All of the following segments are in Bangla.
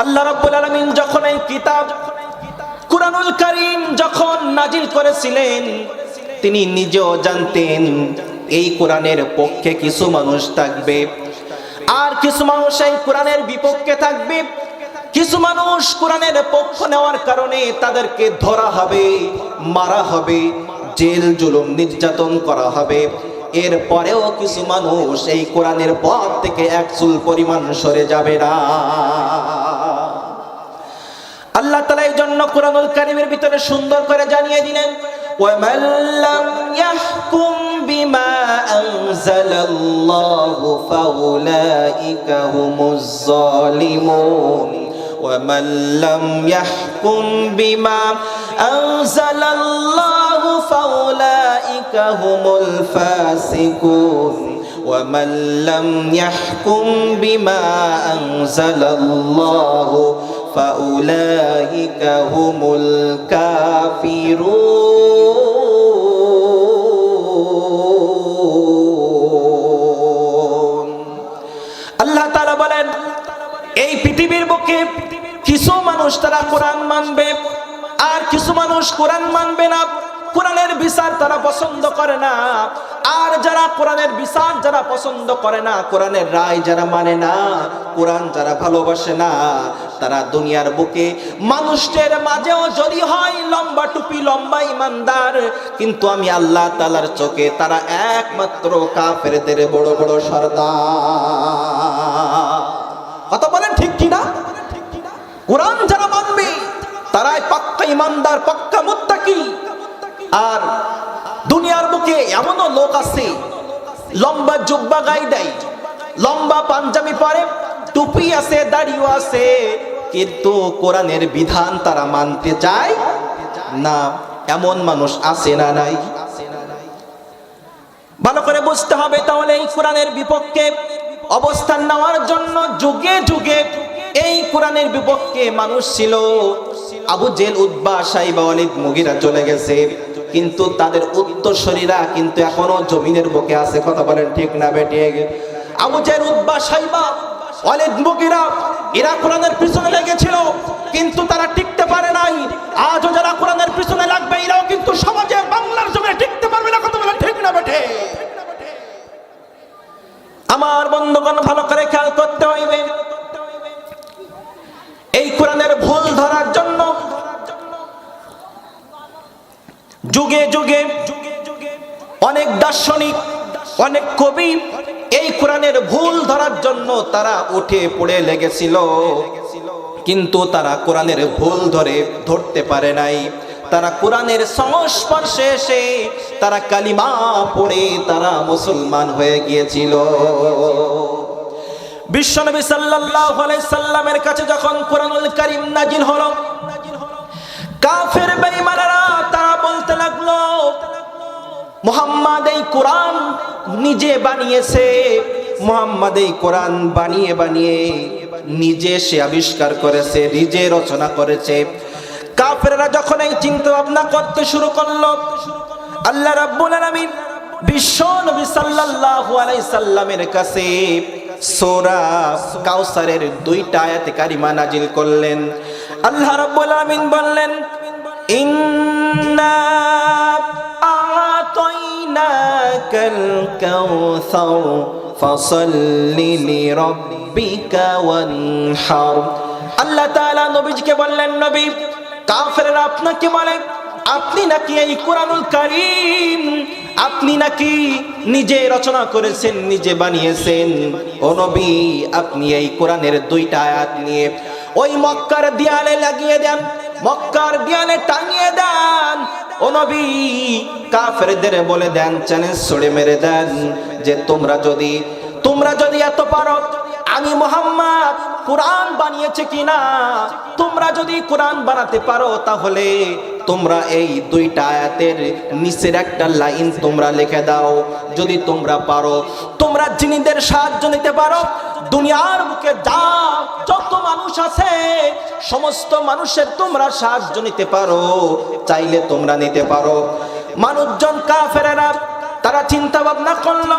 আল্লাহ রাব্বুল আলামিন যখন এই কিতাব কুরআনুল কারীম যখন নাজিল করেছিলেন, তিনি নিজেও জানতেন এই কোরআনের পক্ষে কিছু মানুষ থাকবে। আর কিছু মানুষ এই কোরআনের বিপক্ষে থাকবে। কিছু মানুষ কোরআনের পক্ষ নেওয়ার কারণে তাদেরকে ধরা হবে, মারা হবে, জেল, জুলুম, নির্যাতন করা হবে। এরপরেও কিছু মানুষ এই কোরআনের পথ থেকে এক চুল পরিমাণ সরে যাবে না আল্লাহ তালা এই জন্য কোরআনুল কারিমের ভিতরে সুন্দর করে জানিয়ে দিলেন وَمَن لَّمْ يَحْكُم بِمَا أَنزَلَ اللَّهُ فَأُولَٰئِكَ هُمُ الظَّالِمُونَ وَمَن لَّمْ يَحْكُم بِمَا أَنزَلَ اللَّهُ فَأُولَٰئِكَ هُمُ الْفَاسِقُونَ ومن لم يحكم بما أنزل الله فأولئك هم الكافرون আল্লাহ তাআলা বলেন এই পৃথিবীর বুকে কিছু মানুষ তারা কোরআন মানবে আর কিছু মানুষ কোরআন মানবে না কোরআনের বিচার তারা পছন্দ করে না। আর যারা কোরআনের বিচার যারা পছন্দ করে না, কোরআনের রায় যারা মানে না, কোরআন যারা ভালোবাসে না, তারা দুনিয়ার বুকে মানুষের মাঝেও যদি হয় লম্বা টুপি, লম্বা ইমানদার, কিন্তু আমি আল্লাহ তালার চোখে তারা একমাত্র কাফেরদের বড় বড় সর্দার। কথা বলেন ঠিক কিনা? কোরআন যারা মানবে, তারাই পাক্কা ইমানদার, পাক্কা মুত্তাকি। আর দুনিয়ার বুকে এমনও লোক আছে, লম্বা জুব্বা গাই দেয়, লম্বা পাঞ্জাবি পরে, টুপি আছে, দাড়িও আছে, কিন্তু কোরআনের বিধান তারা মানতে চায় না। এমন মানুষ আছে না নাই? ভালো করে বুঝতে হবে তাহলে এই কোরআনের বিপক্ষে অবস্থান নেওয়ার জন্য যুগে যুগে এই কোরআনের বিপক্ষে মানুষ ছিল। আবু জেল উদ্বা সাইবা অনেক মুগিরা চলে গেছে। কিন্তু তাদের উত্তরসরীরা কিন্তু এখনও জমিনের বুকে আছে, কথা বলেন ঠিক না বেটে আবু জেল উদ্বা সাইবা অলিদ মুগিরা, এরা কোরআনের পিছনে লেগেছিল, কিন্তু তারা টিকতে পারে নাই। আজও যারা কোরআনের পিছনে লাগবে এরাও কিন্তু সমাজে বাংলার জমিনে টিকতে পারবে না কথা বলেন ঠিক না বেটে আমার বন্ধুগণ ভালো করে খেয়াল করতে হইবে এই কোরআনের ভুল ধরার জন্য যুগে যুগে অনেক দার্শনিক অনেক কবি এই কোরআনের ভুল ধরার জন্য তারা উঠে পড়ে লেগেছিল। কিন্তু তারা কোরআনের ভুল ধরে ধরতে পারে নাই। তারা কোরআনের সংস্পর্শে এসে তারা কালিমা পড়ে তারা মুসলমান হয়ে গিয়েছিল। বিশ্বনবী সাল্লাল্লাহু আলাইহি সাল্লামের কাছে যখন কোরআনুল কারীম নাজিল হলো, কাফের বেঈমানেরা তারা বলতে লাগল, মুহাম্মদ এই কোরআন নিজে বানিয়েছে মুহাম্মদ এই কোরআন বানিয়ে বানিয়ে নিজে সে আবিষ্কার করেছে, নিজে রচনা করেছে। কাফেররা যখন এই চিন্তা ভাবনা করতে শুরু করল, আল্লাহ রাব্বুল আলামিন বিশ্ব নবী সাল্লাল্লাহু আলাইহি সাল্লামের কাছে সূরা কাউসারের দুইটা আয়াতে কারিমা নাজিল করলেন। আল্লাহ রাব্বুল আলামিন বললেন, ইন্না আতাইনাকাল কাউসার ফাসাল্লি লিরাব্বিকা ওয়ানহার। আল্লাহ তাআলা নবীজিকে বললেন, নবী, কাফেররা আপনাকে বলে, আপনি নাকি এই কোরআনুল কারীম, আপনি নাকি নিজে রচনা করেছেন, নিজে বানিয়েছেন? ও নবী, আপনি এই কোরআনের দুইটা আয়াত নিয়ে ওই মক্কার দেয়ালে লাগিয়ে দেন, মক্কার দেয়ালে টাঙিয়ে দেন। ও নবী, কাফেরদের বলে দেন চ্যালেঞ্জ ছড়ে মেরে দেন যে তোমরা যদি তোমরা যদি এত পারো, আমি মোহাম্মদ কোরআন বানিয়েছে কিনা? তোমরা যদি কোরআন বানাতে পারো, তাহলে তোমরা এই দুইটা আয়াতের নিচের একটা লাইন তোমরা লিখে দাও। যদি তোমরা পারো, তোমরা জিনিদের সাহায্য নিতে পারো। দুনিয়ার বুকে যা, যত মানুষ আছে, সমস্ত মানুষের তোমরা সাহায্য নিতে পারো, চাইলে তোমরা নিতে পারো। মানুষজন কাফেরেরা, তারা চিন্তা ভাবনা করল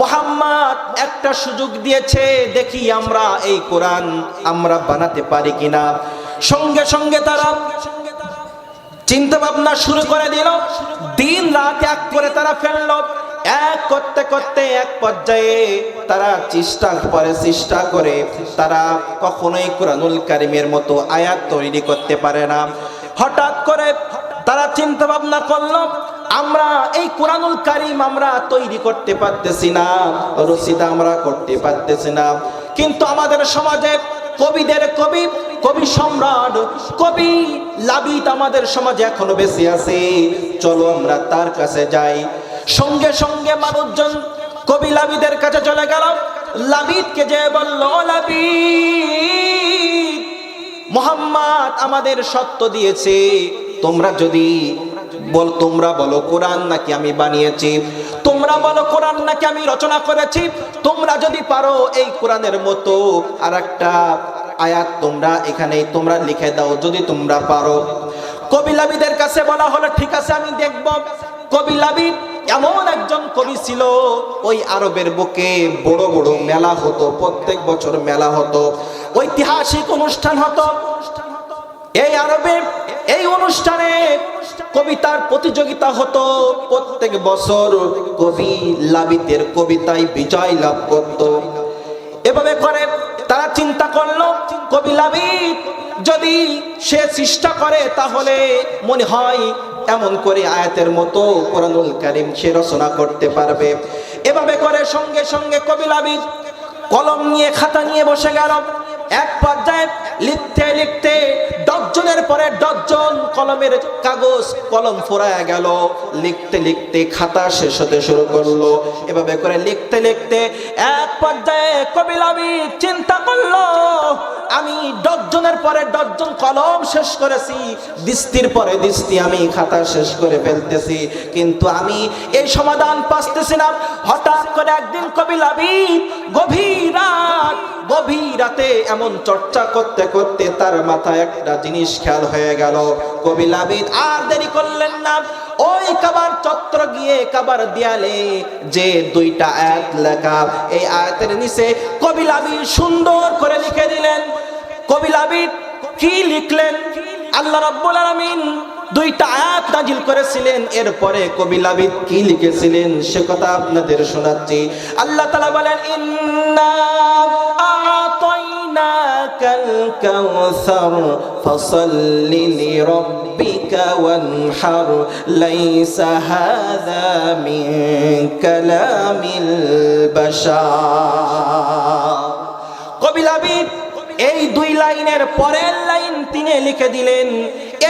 মোহাম্মদ একটা সুযোগ দিয়েছে, দেখি আমরা এই কোরআন আমরা বানাতে পারি কিনা। সঙ্গে সঙ্গে তারা চিন্তা ভাবনা শুরু করে দিল, দিন রাত এক করে তারা ফেলল, এক করতে করতে এক পর্যায়ে তারা চেষ্টা করে চেষ্টা করে তারা কখনোই কোরআনুল কারিমের মতো আয়াত তৈরি করতে পারে না। হঠাৎ করে তারা চিন্তা ভাবনা করল, আমরা এই কোরআনুল কারিম আমরা তৈরি করতে পারতেছি না, রসিদা আমরা করতে পারতেছি না। কিন্তু আমাদের সমাজে কবিদের কবি কবি সম্রাট, কবি লাবিত আমাদের সমাজে এখনও বেশি আছে। চলো আমরা তার কাছে যাই। সঙ্গে সঙ্গে মানুষজন কবি লাবিদের কাছে চলে গেল। লাবিদকে যে বলল লাবিদ, মোহাম্মদ আমাদের সত্য দিয়েছে। তোমরা যদি বল, তোমরা বলো কোরআন নাকি আমি বানিয়েছি? তোমরা বলো কোরআন নাকি আমি রচনা করেছি? তোমরা যদি পারো এই কোরআনের মতো আর একটা আয়াত তোমরা এখানে তোমরা লিখে দাও যদি তোমরা পারো। কবিলাবিদের কাছে বলা হলো, ঠিক আছে, আমি দেখব। কবিলাবিদ এমন একজন কবি ছিল, ওই আরবের বুকে বড় বড় মেলা হতো, প্রত্যেক বছর মেলা হতো, ঐতিহাসিক অনুষ্ঠান হতো। এই আরবে এই অনুষ্ঠানে কবিতার প্রতিযোগিতা হতো। প্রত্যেক বছর কবি লাবিতের কবিতায় বিজয় লাভ করত। এভাবে করে তারা চিন্তা করল, কবি লাবিত, যদি সে চেষ্টা করে তাহলে মনে হয় এমন করে আয়াতের মতো কোরআনুল কারিম সে রচনা করতে পারবে। এভাবে করে সঙ্গে সঙ্গে কবি লাবিদ কলম নিয়ে খাতা নিয়ে বসে গেল। এক পর্যায়ে লিখতে লিখতে ডজনের পরে ডজন কলমের কাগজ কলম ফোরায় গেল। লিখতে লিখতে খাতা শেষ হতে শুরু করল। এভাবে করে লিখতে লিখতে এক পর্যায়ে কবিলাবি চিন্তা করল, আমি ডজনের পরে ডজন কলম শেষ করেছি, দিস্তির পরে দিস্তি আমি খাতা শেষ করে ফেলতেছি। কিন্তু আমি এই সমাধান পাচ্তেছি না হঠাৎ করে একদিন কবিলাবি গভীর রাত, গভীর রাতে এমন চর্চা করতে করতে তার মাথায় একটা জিনিস খেয়াল হয়ে গেল। কবি লাবিদ, আর দেরি করলেন না। ওই কাবার চত্র গিয়ে কাবার দেয়ালে যে দুইটা আয়াত লেখা, এই আয়াতের নিচে কবি লাবিদ সুন্দর করে লিখে দিলেন। কবি লাবিদ কি লিখলেন? আল্লাহ রাব্বুল আলামিন দুইটা আয়াত নাজিল করেছিলেন। এরপরে কবি লাবিদ কি লিখেছিলেন সে কথা আপনাদের শোনাচ্ছি। আল্লাহ তাআলা বলেন, ইন্না লিরাব্বিকা ওয়ানহার, লাইসা হাযা মিন কালামিল বাশার। কবি লাবিদ এই দুই লাইনের পরের লাইন তিনি লিখে দিলেন,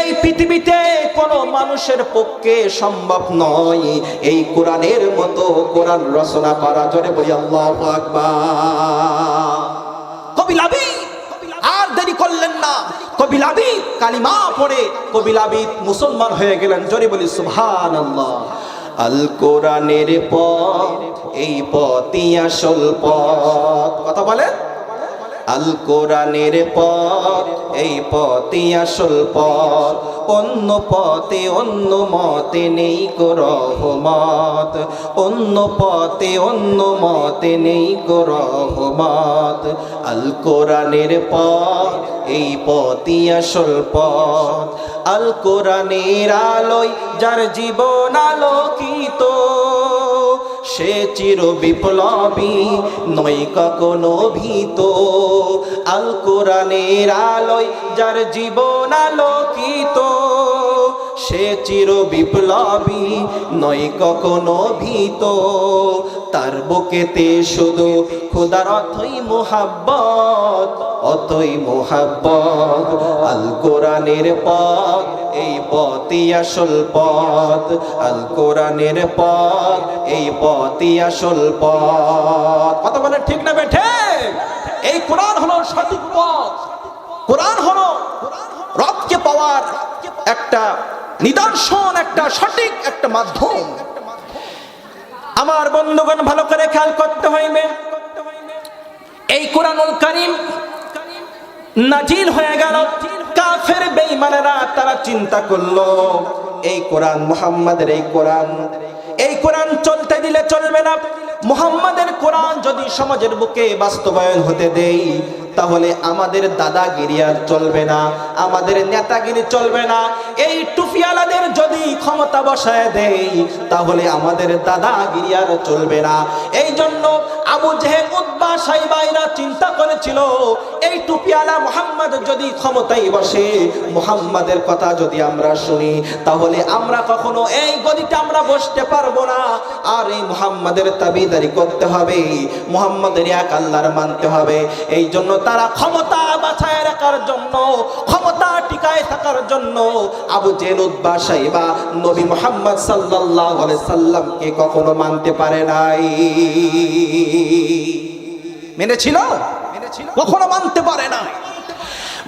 এই পৃথিবীতে কোনো মানুষের পক্ষে সম্ভব নয়। এই কোরআনের মতো কোরআন রচনা করা, জোরে বলি আল্লাহ কবি লাবিদ আর দেরি করলেন না। কবি লাবিদ কালিমা পড়ে কবিলাবি মুসলমান হয়ে গেলেন। জোরে বলি সুবহান আল কোরআনের পথ, এই পথই আসল পথ। কথা বলেন? আল কোরআনের পথ, এই পথই আসল পথ। অন্য পথে অন্য মতে নেই কো রহমত। অন্য পথে অন্য মতে নেই কো রহমত। আল কোরআনের পথ, এই পথই আসল পথ। আল কোরআনের আলোয় যার জীবন আলোকিত সে চির বিপ্লবী, নয় কখনো ভীত। আল কোরআনের আলোয় যার জীবন আলোকিত, সে চির বিপ্লবী, নয় কখনো ভীত। তার বুকেতে শুধু খুদার অথই মোহাব্বত অতই মোহাব্বত। আল কোরআনের পথ এই পথই আসল পথ, আল কোরআনের পথ, এই পথই আসল পথ। কথা বলে ঠিক না বেঠে? এই কোরআন হলো সঠিক পথ। কোরআন হলো রবকে পাওয়ার একটা নিদর্শন, একটা সঠিক, একটা মাধ্যম। আমার বন্ধুগণ, ভালো করে খেয়াল করতে হইবে। এই কোরআনুল করিম নাজিল হয়ে গেল। কাফের বেঈমানেরা তারা চিন্তা করল, এই কোরআন মুহাম্মাদের, এই কোরআন। এই কোরআন চলতে দিলে চলবে না। মুহাম্মাদের কোরআন যদি সমাজের বুকে বাস্তবায়ন হতে দেই, তাহলে আমাদের দাদাগিরি আর চলবে না, আমাদের নেতাগিরি চলবে না। এই টুফিয়ালাদের যদি ক্ষমতা বসায় দেই, তাহলে আমাদের দাদাগিরি আর চলবে না। এই জন্য আবু জেহেল উদ্বা সাইবাইরা চিন্তা করেছিল, এই টুপিয়ালা মোহাম্মদ যদি ক্ষমতায় বসে, মোহাম্মদের কথা যদি আমরা শুনি, তাহলে আমরা কখনো এই গদিতে আমরা বসতে পারব না। আর এই মোহাম্মদের তাবিদারি করতে হবে, মোহাম্মদের এক আল্লাহর মানতে হবে। এই জন্য তারা ক্ষমতা বাছায় রাখার জন্য, ক্ষমতা টিকায় থাকার জন্য আবু জেল উদ্বা সাইবা নবী মোহাম্মদ আলাইহি সাল্লামকে কখনো মানতে পারে নাই। মেনেছিল? কখনো মানতে পারে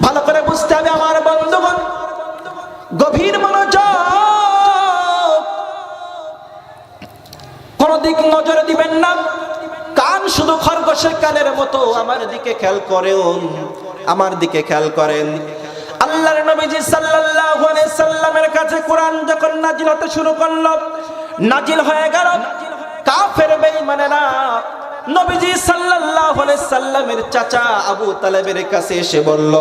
ভালো করে বুঝতে হবে আমার বন্ধুগণ, গভীর কোন দিক নজর দিবেন না। কান শুধু খরগোশের কানের মতো। আমার দিকে খেয়াল করেন, আমার দিকে খেয়াল করেন। আল্লাহর নবীজি সাল্লাল্লাহু আলাইহি সাল্লামের কাছে কোরআন যখন নাজিল হতে শুরু করল নাজিল হয়ে গেল, কাফের বেঈমানেরা নবীজি সাল্লাল্লাহু আলাইহি সাল্লামের চাচা আবু তালেবের কাছে এসে বলল,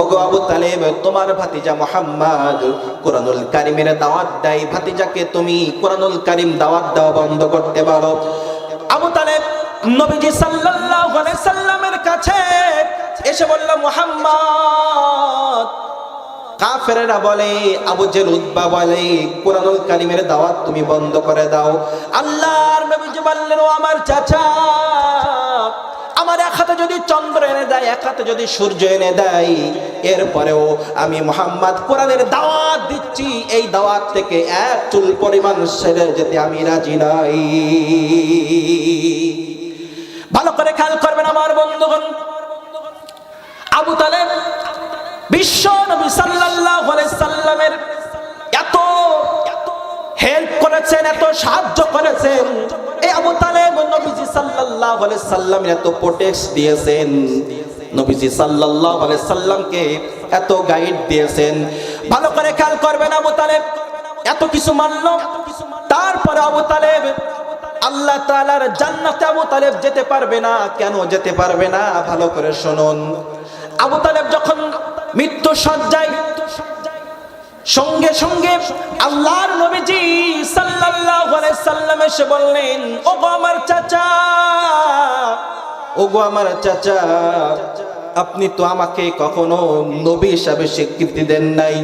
ওগো আবু তালেব, তোমার ভাতিজা মুহাম্মদ কোরআনুল কারীমের দাওয়াত দেয়। ভাতিজাকে তুমি কোরআনুল কারীম দাওয়াত দেওয়া বন্ধ করতে পারো। আবু তালেব নবীজি সাল্লাল্লাহু আলাইহি সাল্লামের কাছে এসে বলল, মুহাম্মদ কাফেরেরা বলে, আবু জেল উদ্বা বলে, কোরআনুল কারিমের দাওয়াত তুমি বন্ধ করে দাও। আল্লাহর নবীজি বললেন, ও আমার চাচা, আমার এক হাতে যদি চন্দ্র এনে দেয়, এক হাতে যদি সূর্য এনে দেয়, এরপরেও আমি মোহাম্মদ কোরআনের দাওয়াত দিচ্ছি। এই দাওয়াত থেকে এক চুল পরিমাণ সেরে যেতে আমি রাজি নাই। ভালো করে খেয়াল করবেন আমার বন্ধুগণ। আবু তালেব বিশ্ব নবী সাল্লাল্লাহু আলাইহি সাল্লামের এত হেল্প করেছেন, এত সাহায্য করেছেন। এই আবু তালেব নবীজি সাল্লাল্লাহু আলাইহি সাল্লামের এত প্রোটেক্ট দিয়েছেন। নবীজি সাল্লাল্লাহু আলাইহি সাল্লামকে এত গাইড দিয়েছেন। ভালো করে খেয়াল করবেন আবু তালেব, এত কিছু মানলো। তারপরে আবু তালেব, আল্লাহ তাআলার জান্নাতে আবু তালেব যেতে পারবে না, কেন যেতে পারবে না? ভালো করে শুনুন। আবু তালেব যখন মৃত্যু সজ্জায় সঙ্গে সঙ্গে আল্লাহর নবীজি সাল্লাল্লাহু আলাইহি সাল্লাম এসে বললেন, ও গো আমার চাচা, ও গো আমার চাচা, আপনি তো আমাকে কখনো নবী হিসাবে স্বীকৃতি দেন নাই।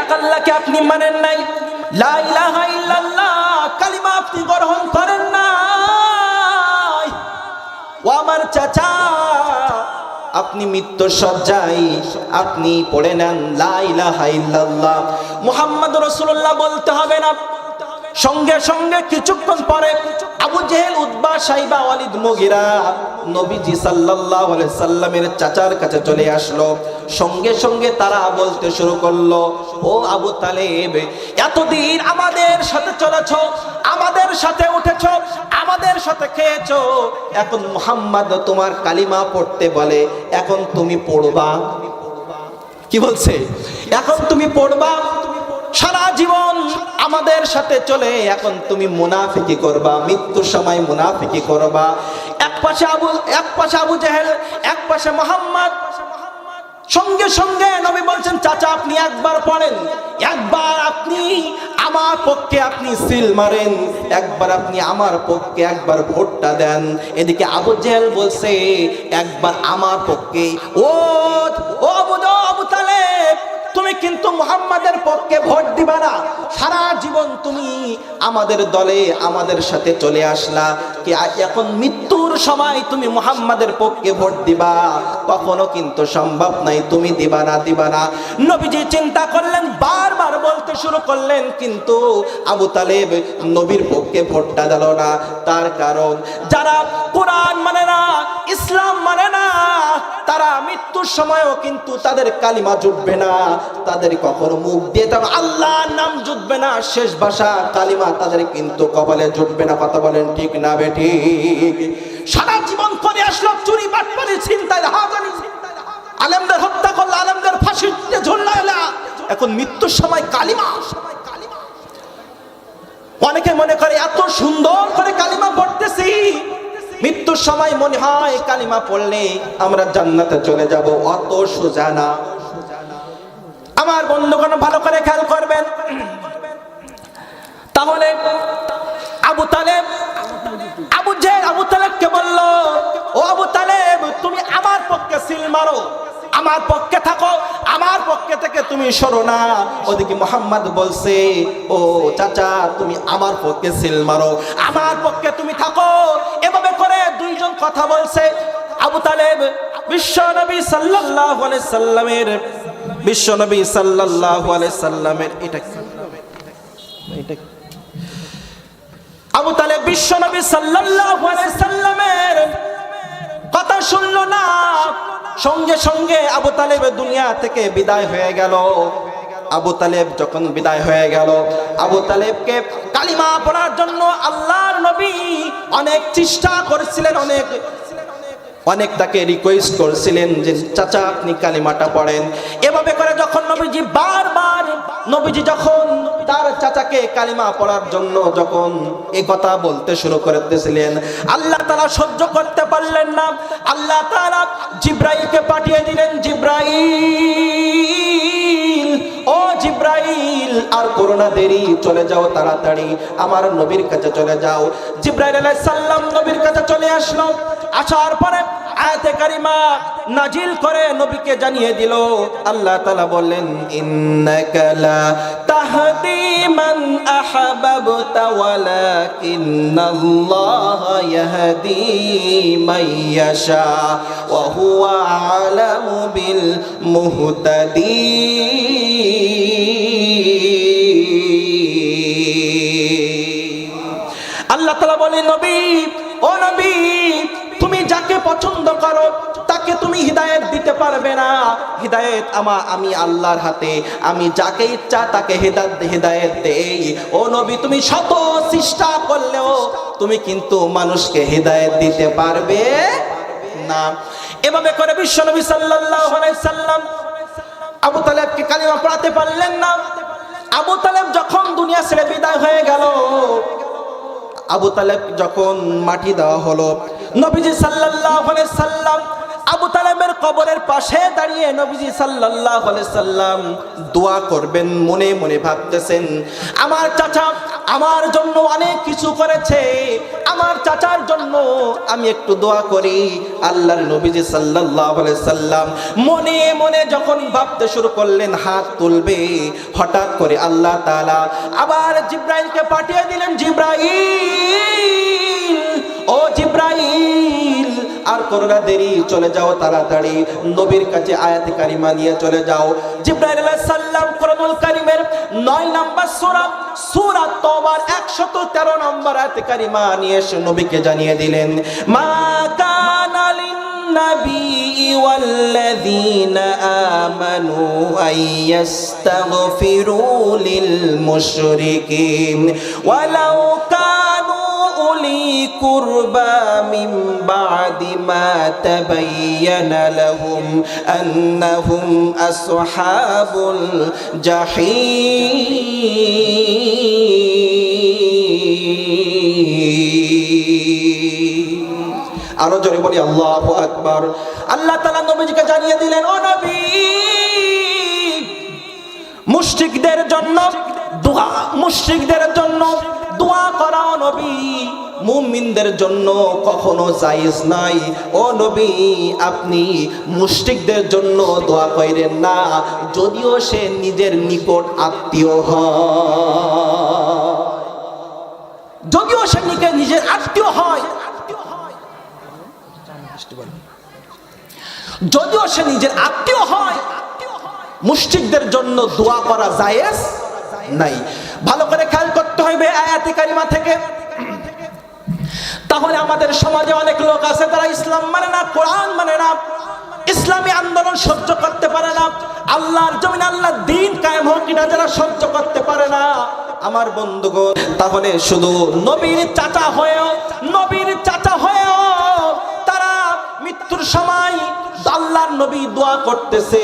এক আল্লাহকে আপনি মানেন নাই। লা ইলাহা ইল্লাল্লাহ, কালিমা আপনি গ্রহণ করেন আপনি মৃত্যু সজ্জাই আপনি পড়ে নেন লাইলা হাইল্লাহ মুহাম্মদ রসুল্লাহ বলতে হবে না। সঙ্গে সঙ্গে কিছুক্ষণ পরে আবু জেহেল উদ্বা সাইবা, ওয়ালিদ, মুগিরা নবীজি সাল্লাল্লাহু আলাইহি সাল্লামের চাচার কাছে চলে আসলো। সঙ্গে সঙ্গে তারা বলতে শুরু করল, ও আবু তালেব, এতদিন আমাদের সাথে চলেছ, আমাদের সাথে উঠেছ, আমাদের সাথে খেয়েছো। এখন মুহাম্মদ তোমার কালিমা পড়তে বলে, এখন তুমি পড়বা। কি বলছে? এখন তুমি পড়বা সারা জীবন আমাদের সাথে চলে, এখন তুমি মুনাফিকি করবা মৃত্যুর সময় মুনাফিকি করবা। এক পাশে আবু, এক পাশে আবু জেহেল, এক পাশে মোহাম্মদ। সঙ্গে সঙ্গে নবী বলছেন, চাচা, আপনি একবার পড়েন, একবার আপনি আমার পক্ষে আপনি সিল মারেন, একবার আপনি আমার পক্ষে একবার ভোটটা দেন। এদিকে আবু জেহেল বলছে, একবার আমার পক্ষে। ও ও তুমি কিন্তু মুহাম্মাদের পক্ষে ভোট দিবা না। সারা জীবন তুমি আমাদের দলে আমাদের সাথে চলে আসলা। কি এখন মৃত্যুর সময় তুমি মুহাম্মাদের পক্ষে ভোট দিবা, কখনো কিন্তু সম্ভব নাই, তুমি দিবা না দিবা না। নবীজি চিন্তা করলেন, বারবার বলতে শুরু করলেন, কিন্তু আবু তালেব নবীর পক্ষে ভোটটা দিল না। তার কারণ, যারা কোরআন মানে না ইসলাম মানে না। তারা মৃত্যুর সময়ও কিন্তু তাদের কালিমা জুটবে না। তাদের কখনো মুখ দিয়ে তারা আল্লাহর নাম জুটবে না। শেষ ভাষা কালিমা তাদের কিন্তু কপালে জুটবে না। কথা বলেন ঠিক না বেটি সারা জীবন করে আসলো চুরি বাটপারি চিন্তায় হাজারি। আলেমদের হত্যা করল, আলেমদের ফাঁসি ঝুললা এখন মৃত্যুর সময় কালিমা। অনেকে মনে করে, এত সুন্দর মৃত্যুর সময় মনে হয় কালিমা পড়লে আমরা জান্নাতে চলে যাব, অত সোজা না। আমার বন্ধুগণ, ভালো করে খেয়াল করবেন। তাহলে আবু তালেব, আবু জের আবু তালেবকে বলল ও আবু তালেব, তুমি আমার পক্ষে সিল মারো। আমার পক্ষে থাকো, আমার পক্ষে থেকে তুমি সরো না। ওদিকে মোহাম্মদ বলছে, ও চাচা, তুমি আমার পক্ষে সিল মারো। আমার পক্ষে তুমি থাকো। এভাবে করে দুইজন কথা বলছে। আবু তালেব, বিশ্ব নবী আলাইহি সাল্লামের, বিশ্ব নবী আলাইহি সাল্লামের, এটা আবু তালেব, বিশ্ব নবী আলাইহি সাল্লামের কথা শুনল না। সঙ্গে সঙ্গে আবু তালেব দুনিয়া থেকে বিদায় হয়ে গেল। আবু তালেব যখন বিদায় হয়ে গেল, আবু তালেবকে কালিমা পড়ার জন্য আল্লাহর নবী অনেক চেষ্টা করেছিলেন, অনেক অনেক তাকে রিকোয়েস্ট করেছিলেন যে, চাচা, আপনি কালিমাটা পড়েন। এভাবে নবীজি বারবার, নবীজি যখন তার চাচাকে কালিমা পড়ার জন্য যখন এই কথা বলতে শুরু করতেছিলেন, আল্লাহ তারা সহ্য করতে পারলেন না। আল্লাহ তারা জিব্রাইলকে পাঠিয়ে দিলেন, জিব্রাইল! আর করোনা দেরি, চলে যাও তাড়াতাড়ি, আমার নবীর কাছে চলে যাও। জিব্রাইল আলাইহিস সালাম নবীর কাছে চলে আসলো। আসার পরে আয়াতে কারিমা নাজিল করে নবীকে জানিয়ে দিল। আল্লাহ তাআলা বললেন, ইন্নাকা লা তাহদি মান আহাবাবতা ওয়ালাকিন্নাল্লাহা ইয়াহদি মান ইয়াশা ওয়া হুয়া আলামু বিল মুহতাদিন। বলে, নবী, ও নবী, তুমি যাকে পছন্দ করো, তাকে তুমি হিদায়ত দিতে পারবে না। হিদায়ত আমা আমি আল্লাহর হাতে। আমি যাকে ইচ্ছা, তাকে হিদায়ত হিদায়ত দেই। ও নবী, তুমি শত চেষ্টা করলেও তুমি কিন্তু মানুষকে হিদায়ত দিতে পারবে না। এভাবে করে বিশ্ব নবী সাল্লাল্লাহু আলাইহি সাল্লাম আবু তালেবকে কালিমা পড়াতে পারলেন না। আবু তালেব যখন দুনিয়া ছেড়ে বিদায় হয়ে গেল আবু তালেব যখন মাটি দেওয়া হলো, নবীজি সাল্লাহ সাল্লাম আবু তালেবের কবরের পাশে দাঁড়িয়ে নবীজি সাল্লাহ সাল্লাম দোয়া করবেন, মনে মনে ভাবতেছেন, আমার চাচা আমার জন্য অনেক কিছু করেছে। আমার চাচার জন্য আমি একটু দোয়া করি। আল্লাহর নবীজি সাল্লাল্লাহু আলাইহি সাল্লাম মনে মনে যখন ভাবতে শুরু করলেন, হাত তুলবে। হঠাৎ করে আল্লাহ তাআলা আবার জিব্রাইলকে পাঠিয়ে দিলেন, জিব্রাইল, ও জিব্রাইল, আর করোনা দেরি, চলে যাও তাড়াতাড়ি। নবীর কাছে আয়াত কারিমা নিয়ে চলে যাও। জিব্রাইল আলাইহিস সালাম কোরআনুল কারীমের 9 নাম্বার সূরা সূরা তওবার 113 নম্বর আয়াত কারিমা নিয়ে এসে নবীকে জানিয়ে দিলেন মা কানা للنبي والذين آمنوا أن يستغفروا للمشركين ولو كانوا أولي قربى من بعد ما تبين لهم أنهم أصحاب الجحيم আরো জোরে বলি আল্লাহু আকবার আল্লাহ তাআলা নবীজিকে জানিয়ে দিলেন ও নবী মুশরিকদের জন্য দোয়া মুশরিকদের জন্য দোয়া করা নবী। মুমিনদের জন্য কখনো জায়েজ নাই। ও নবী, আপনি মুশরিকদের জন্য দোয়া করেন না, যদিও সে নিজের নিকট আত্মীয় হয়। যদিও সে নিজের আত্মীয় হয়। যদিও সে নিজের আত্মীয় হয়। মুশরিকদের জন্য দোয়া করা জায়েজ নাই। ভালো করে করতে হবে কারিমা থেকে। তাহলে আমাদের সমাজে অনেক লোক আছে, তারা ইসলাম মানে না, কোরআন মানে না। ইসলামী আন্দোলন সহ্য করতে পারে না। আল্লাহর জমিন আল্লাহ দিন কায়েম হোক কিনা যারা সহ্য করতে পারে না। আমার বন্ধুগণ, তাহলে শুধু নবীর চাচা হয়েও, নবীর চাচা হয়েও তারা মৃত্যুর সময় আল্লাহর নবী দোয়া করতেছে।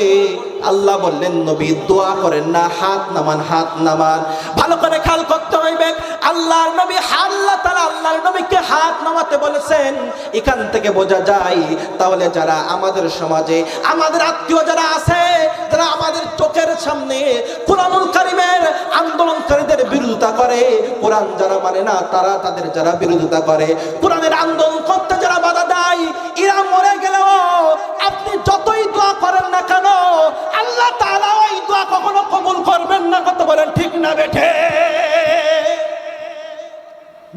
আল্লাহ বললেন, নবী, দোয়া করেন না, হাত নামান হাত নামান। ভালো করে খেয়াল করতে হইবে, আল্লাহর নবী আল্লাহ তারা আল্লাহর নবীকে হাত নামাতে বলেছেন। এখান থেকে বোঝা যায়, তাহলে যারা আমাদের সমাজে, আমাদের আত্মীয় যারা আছে, যারা আমাদের চোখের সামনে কোরআনুল কারিমের আন্দোলনকারীদের বিরোধিতা করে, কোরআন যারা মানে না, তারা তাদের যারা বিরোধিতা করে। কোরআনের আন্দোলন করতে যারা বাধা দেয়, এরা মরে আল্লাহ তাআলা ওই দোয়া কখনো কবুল করবেন না, কত বলেন, ঠিক না বেঠে।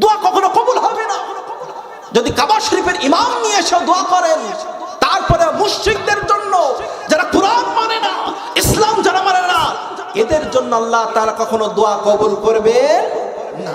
দোয়া কখনো কবুল হবে না যদি কাবা শরীফের ইমাম নিয়ে এসে দোয়া করেন তারপরে মুশরিকদের জন্য যারা কোরআন মানে না, ইসলাম যারা মানে না, এদের জন্য আল্লাহ তারা কখনো দোয়া কবুল করবে না।